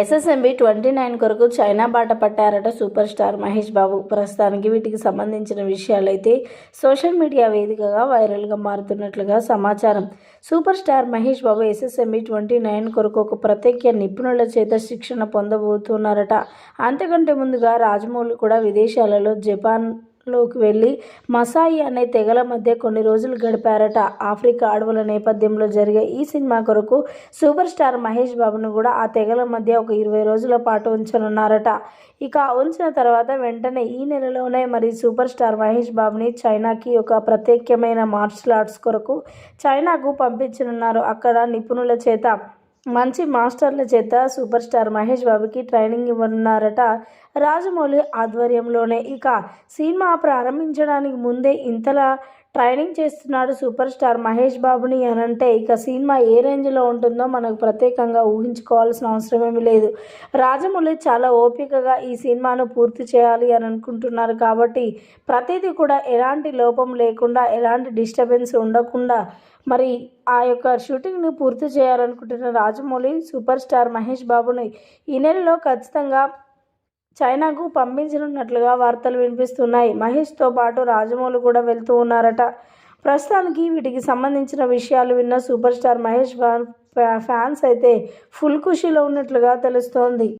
SSMB twenty nine కొరకు China బాట పట్టారట సూపర్ స్టార్ మహేష్ బాబు. ప్రస్తుతానికి వీటికి సంబంధించిన విషయాలైతే సోషల్ మీడియా వేదికగా వైరల్గా మారుతున్నట్లుగా సమాచారం. Superstar Mahesh Babu SSMB twenty nine కొరకు ఒక ప్రత్యేక నిపుణుల చేత శిక్షణ పొందబోతున్నారట. అంతకంటే ముందుగా రాజమౌళి కూడా విదేశాలలో జపాన్ లోకి వెళ్ళి మసాయి అనే తెగల మధ్య కొన్ని రోజులు గడిపారట. ఆఫ్రికా అడవుల నేపథ్యంలో జరిగే ఈ సినిమా కొరకు సూపర్ స్టార్ మహేష్ బాబును కూడా ఆ తెగల మధ్య ఒక ఇరవై రోజుల పాటు ఉంచనున్నారట. ఇక ఉంచిన తర్వాత వెంటనే ఈ నెలలోనే మరి సూపర్ స్టార్ మహేష్ బాబుని చైనాకి ఒక ప్రత్యేకమైన మార్షల్ ఆర్ట్స్ కొరకు చైనాకు పంపించనున్నారు. అక్కడ నిపుణుల చేత మంచి మాస్టర్ల చేత సూపర్ స్టార్ మహేష్ బాబుకి ట్రైనింగ్ ఇవ్వనున్నారట రాజమౌళి ఆధ్వర్యంలోనే. ఇక సినిమా ప్రారంభించడానికి ముందే ఇంతలా ట్రైనింగ్ చేస్తున్నాడు సూపర్ స్టార్ మహేష్ బాబుని అని అంటే ఇక సినిమా ఏ రేంజ్లో ఉంటుందో మనకు ప్రత్యేకంగా ఊహించుకోవాల్సిన అవసరం ఏమీ లేదు. రాజమౌళి చాలా ఓపికగా ఈ సినిమాను పూర్తి చేయాలి అని అనుకుంటున్నారు కాబట్టి ప్రతిదీ కూడా ఎలాంటి లోపం లేకుండా ఎలాంటి డిస్టర్బెన్స్ ఉండకుండా మరి ఆ యొక్క షూటింగ్ని పూర్తి చేయాలనుకుంటున్న రాజమౌళి సూపర్ స్టార్ మహేష్ బాబుని ఈ నెలలో ఖచ్చితంగా చైనాకు పంపించనున్నట్లుగా వార్తలు వినిపిస్తున్నాయి. మహేష్తో పాటు రాజమౌళి కూడా వెళ్తూ ఉన్నారట. ప్రస్తుతానికి వీటికి సంబంధించిన విషయాలు విన్న సూపర్ స్టార్ మహేష్ ఫ్యాన్స్ అయితే ఫుల్ ఖుషీలో ఉన్నట్లుగా తెలుస్తోంది.